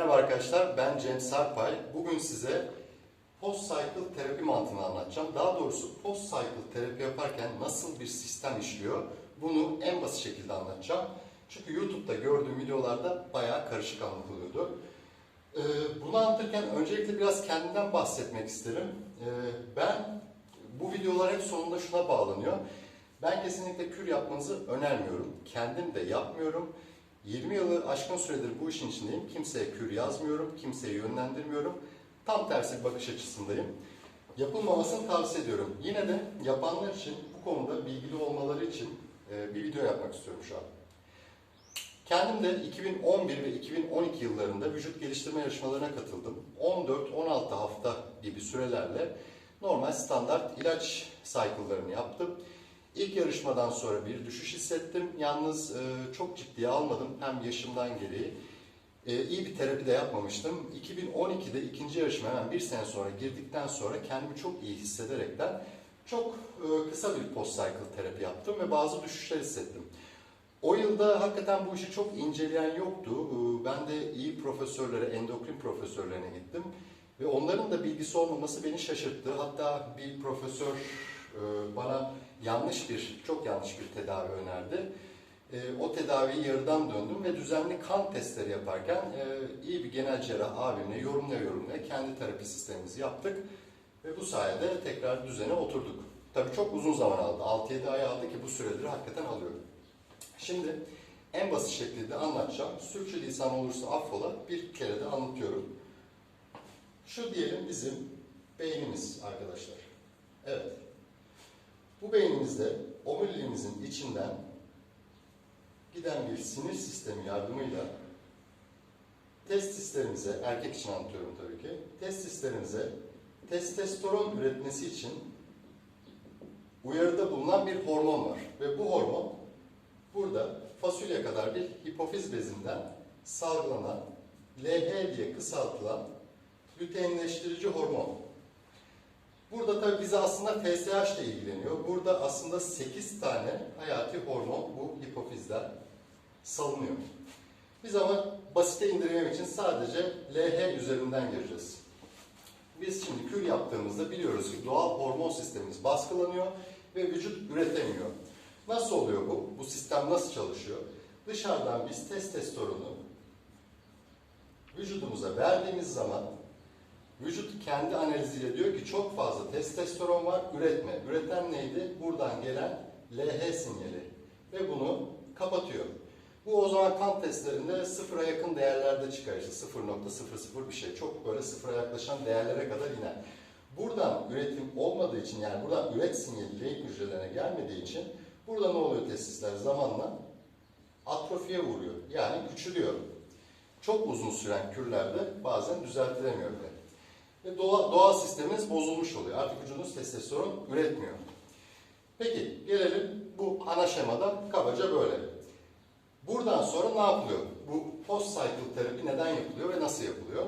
Merhaba arkadaşlar, ben Cem Sarpay. Bugün size post cycle terapi mantığını anlatacağım. Daha doğrusu post cycle terapi yaparken nasıl bir sistem işliyor, bunu en basit şekilde anlatacağım. Çünkü YouTube'da gördüğüm videolarda bayağı karışık anlatılıyordu. Ee, bunu anlatırken öncelikle biraz kendimden bahsetmek isterim. Ee, ben bu videolar hep sonunda şuna bağlanıyor. Ben kesinlikle kür yapmanızı önermiyorum. Kendim de yapmıyorum. 20 yılı aşkın süredir bu işin içindeyim. Kimseye kür yazmıyorum, kimseyi yönlendirmiyorum. Tam tersi bakış açısındayım. Yapılmamasını tavsiye ediyorum. Yine de yapanlar için bu konuda bilgili olmaları için e, bir video yapmak istiyorum şu an. Kendim de 2011 ve 2012 yıllarında vücut geliştirme yarışmalarına katıldım. 14-16 hafta gibi sürelerle normal standart ilaç cycle'larını yaptım. İlk yarışmadan sonra bir düşüş hissettim. Yalnız e, çok ciddiye almadım hem yaşımdan gereği. E, iyi bir terapi de yapmamıştım. 2012'de ikinci yarışma hemen bir sene sonra girdikten sonra kendimi çok iyi hissederekten çok e, kısa bir post cycle terapi yaptım ve bazı düşüşler hissettim. O yılda hakikaten bu işi çok inceleyen yoktu. E, Ben de iyi profesörlere, endokrin profesörlerine gittim. Ve onların da bilgisi olmaması beni şaşırttı. Hatta bir profesör e, bana yanlış bir, çok yanlış bir tedavi önerdi. E, o tedaviyi yarıdan döndüm ve düzenli kan testleri yaparken e, iyi bir genel cerrah abimle yorumlaya yorumlaya kendi terapi sistemimizi yaptık. Ve bu sayede tekrar düzene oturduk. Tabii çok uzun zaman aldı. 6-7 ay aldı ki bu süredir hakikaten alıyorum. Şimdi en basit şekilde anlatacağım. Sürçülisan olursa affola bir kere de anlatıyorum. Şu diyelim bizim beynimiz arkadaşlar. Evet. Bu beynimizde omuriliğimizin içinden giden bir sinir sistemi yardımıyla testislerimize, erkek için anlatıyorum tabii ki, testislerimize testosteron üretmesi için uyarıda bulunan bir hormon var. Ve bu hormon burada fasulye kadar bir hipofiz bezinden salgılanan LH diye kısaltılan luteinleştirici hormon. Burada tabii bize aslında TSH ile ilgileniyor. Burada aslında 8 tane hayati hormon bu hipofizden salınıyor. Biz ama basite indirgemek için sadece LH üzerinden gireceğiz. Biz şimdi kür yaptığımızda biliyoruz ki doğal hormon sistemimiz baskılanıyor ve vücut üretemiyor. Nasıl oluyor bu? Bu sistem nasıl çalışıyor? Dışarıdan biz testosteronu vücudumuza verdiğimiz zaman vücut kendi analiziyle diyor ki çok fazla testosteron var, üretme. Üreten neydi? Buradan gelen LH sinyali. Ve bunu kapatıyor. Bu o zaman kan testlerinde sıfıra yakın değerlerde çıkar işte 0.00 bir şey. Çok böyle sıfıra yaklaşan değerlere kadar iner. Buradan üretim olmadığı için yani buradan üret sinyali renk hücrelerine gelmediği için burada ne oluyor testisler zamanla? Atrofiye vuruyor. Yani küçülüyor. Çok uzun süren kürlerde bazen düzeltilemiyor. Ve doğa, doğal sisteminiz bozulmuş oluyor. Artık vücudunuz testosteron üretmiyor. Peki gelelim bu ana şemada kabaca böyle. Buradan sonra ne yapılıyor? Bu post cycle terapi neden yapılıyor ve nasıl yapılıyor?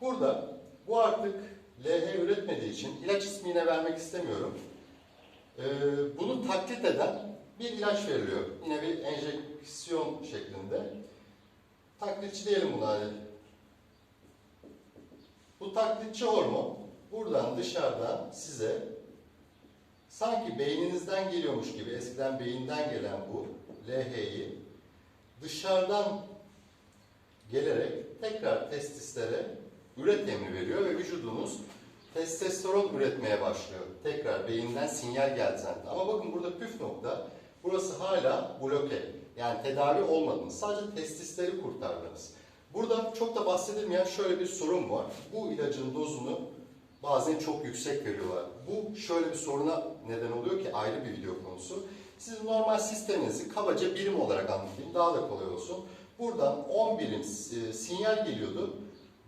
Burada bu artık LH üretmediği için ilaç ismi yine vermek istemiyorum. Ee, bunu taklit eden bir ilaç veriliyor. Yine bir enjeksiyon şeklinde. Taklitçi diyelim buna. Taklitçi hormon buradan dışarıdan size sanki beyninizden geliyormuş gibi eskiden beyinden gelen bu LH'yi dışarıdan gelerek tekrar testislere üret emri veriyor ve vücudunuz testosteron üretmeye başlıyor. Tekrar beyinden sinyal geldi zaten. Ama bakın burada püf nokta burası hala bloke. Yani tedavi olmadınız. Sadece testisleri kurtardınız. Burada çok da bahsedilmeyen şöyle bir sorun var. Bu ilacın dozunu bazen çok yüksek veriyorlar. Bu şöyle bir soruna neden oluyor ki ayrı bir video konusu. Siz normal sisteminizi kabaca birim olarak anlatayım daha da kolay olsun. Buradan 10 birim e, sinyal geliyordu.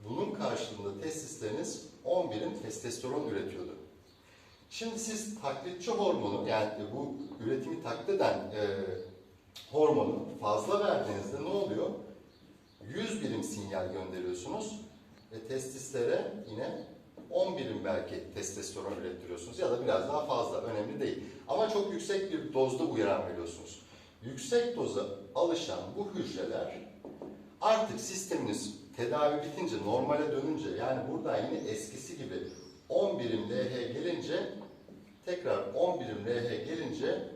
Bunun karşılığında testisleriniz 10 birim testosteron üretiyordu. Şimdi siz taklitçi hormonu yani bu üretimi taklit eden e, hormonu fazla verdiğinizde ne oluyor? 100 birim sinyal gönderiyorsunuz ve testislere yine 10 birim belki testosteron ürettiriyorsunuz ya da biraz daha fazla önemli değil. Ama çok yüksek bir dozda uyaran veriyorsunuz. Yüksek doza alışan bu hücreler Artık sisteminiz tedavi bitince normale dönünce yani buradan yine eskisi gibi 10 birim LH gelince tekrar 10 birim LH gelince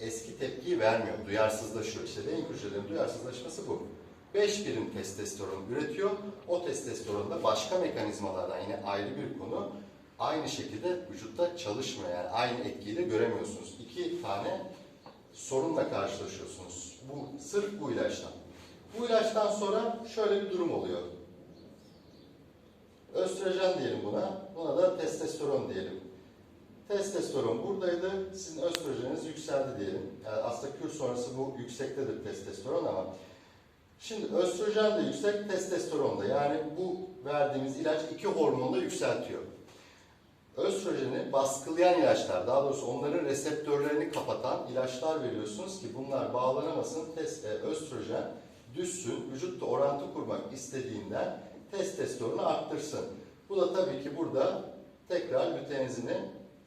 eski tepkiyi vermiyor. Duyarsızlaşıyor. İşte beyin hücrelerin duyarsızlaşması bu. 5 birim testosteron üretiyor. O testosteron da başka mekanizmalardan yine ayrı bir konu aynı şekilde vücutta çalışmıyor. Yani aynı etkiyle göremiyorsunuz. İki tane sorunla karşılaşıyorsunuz. Bu sırf bu ilaçtan. Bu ilaçtan sonra şöyle bir durum oluyor. Östrojen diyelim buna. Buna da testosteron diyelim. Testosteron buradaydı. Sizin östrojeniniz yükseldi diyelim. Yani aslında kür sonrası bu yüksektedir testosteron ama Şimdi östrojen de yüksek, testosteron da. Yani bu verdiğimiz ilaç iki hormonu da yükseltiyor. Östrojeni baskılayan ilaçlar, daha doğrusu onların reseptörlerini kapatan ilaçlar veriyorsunuz ki bunlar bağlanamasın, tes, e, östrojen düşsün, vücutta orantı kurmak istediğinden testosteronu arttırsın. Bu da tabii ki burada tekrar luteinizini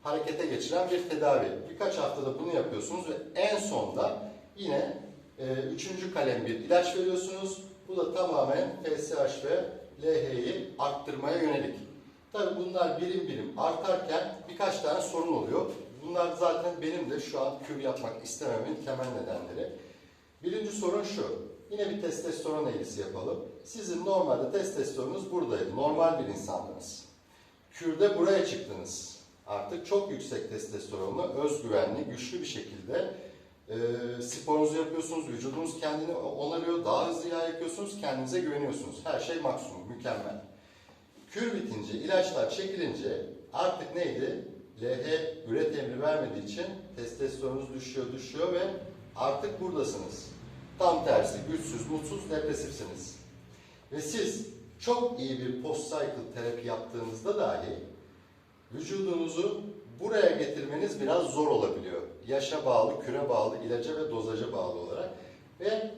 harekete geçiren bir tedavi. Birkaç haftada bunu yapıyorsunuz ve en sonda yine e, üçüncü kalem bir ilaç veriyorsunuz. Bu da tamamen FSH ve LH'yi arttırmaya yönelik. Tabii bunlar birim birim artarken birkaç tane sorun oluyor. Bunlar zaten benim de şu an kür yapmak istememin temel nedenleri. Birinci sorun şu. Yine bir testosteron eğrisi yapalım. Sizin normalde testosteronunuz buradaydı. Normal bir insandınız. Kürde buraya çıktınız. Artık çok yüksek testosteronla özgüvenli, güçlü bir şekilde e, sporunuzu yapıyorsunuz, vücudunuz kendini onarıyor, daha hızlı yağ yakıyorsunuz, kendinize güveniyorsunuz. Her şey maksimum, mükemmel. Kür bitince, ilaçlar çekilince artık neydi? LH üret emri vermediği için testosteronunuz düşüyor, düşüyor ve artık buradasınız. Tam tersi, güçsüz, mutsuz, depresifsiniz. Ve siz çok iyi bir post-cycle terapi yaptığınızda dahi vücudunuzu buraya getirmeniz biraz zor olabiliyor. Yaşa bağlı, küre bağlı, ilaca ve dozaja bağlı olarak. Ve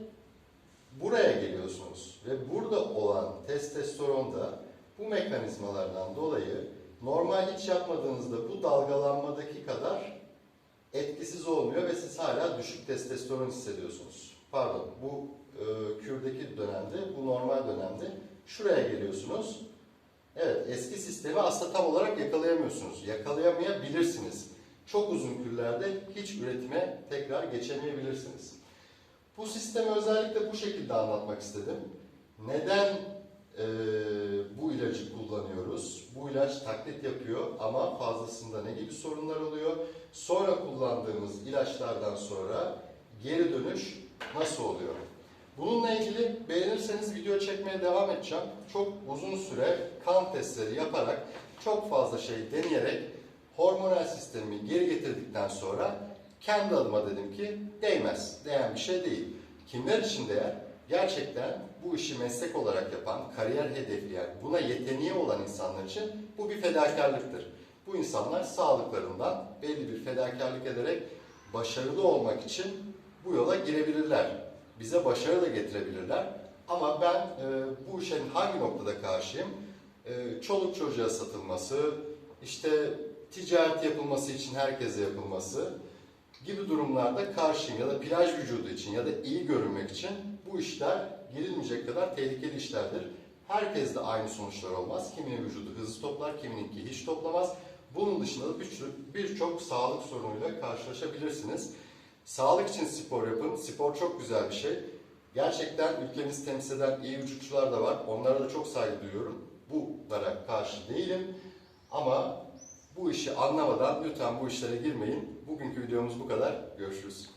buraya geliyorsunuz. Ve burada olan testosteron da bu mekanizmalardan dolayı normal hiç yapmadığınızda bu dalgalanmadaki kadar etkisiz olmuyor ve siz hala düşük testosteron hissediyorsunuz. Pardon, bu e, kürdeki dönemde, bu normal dönemde şuraya geliyorsunuz. Evet, eski sistemi aslında tam olarak yakalayamıyorsunuz. Yakalayamayabilirsiniz. Çok uzun kürlerde hiç üretime tekrar geçemeyebilirsiniz. Bu sistemi özellikle bu şekilde anlatmak istedim. Neden e, bu ilacı kullanıyoruz? Bu ilaç taklit yapıyor ama fazlasında ne gibi sorunlar oluyor? Sonra kullandığımız ilaçlardan sonra geri dönüş nasıl oluyor? Bununla ilgili beğenirseniz video çekmeye devam edeceğim. Çok uzun süre kan testleri yaparak, çok fazla şey deneyerek hormonal sistemi geri getirdikten sonra kendi adıma dedim ki değmez, değen bir şey değil. Kimler için değer? Gerçekten bu işi meslek olarak yapan, kariyer hedefleyen, buna yeteneği olan insanlar için bu bir fedakarlıktır. Bu insanlar sağlıklarından belli bir fedakarlık ederek başarılı olmak için bu yola girebilirler. Bize başarı da getirebilirler. Ama ben e, bu işin hangi noktada karşıyım? E, çoluk çocuğa satılması, işte ticaret yapılması için herkese yapılması gibi durumlarda karşıyım. Ya da plaj vücudu için ya da iyi görünmek için bu işler girilmeyecek kadar tehlikeli işlerdir. Herkes de aynı sonuçlar olmaz. Kiminin vücudu hızlı toplar, kimininki hiç toplamaz. Bunun dışında da birçok birçok sağlık sorunuyla karşılaşabilirsiniz. Sağlık için spor yapın. Spor çok güzel bir şey. Gerçekten ülkemizi temsil eden iyi vücutçular da var. Onlara da çok saygı duyuyorum. Bunlara karşı değilim. Ama bu işi anlamadan lütfen bu işlere girmeyin. Bugünkü videomuz bu kadar. Görüşürüz.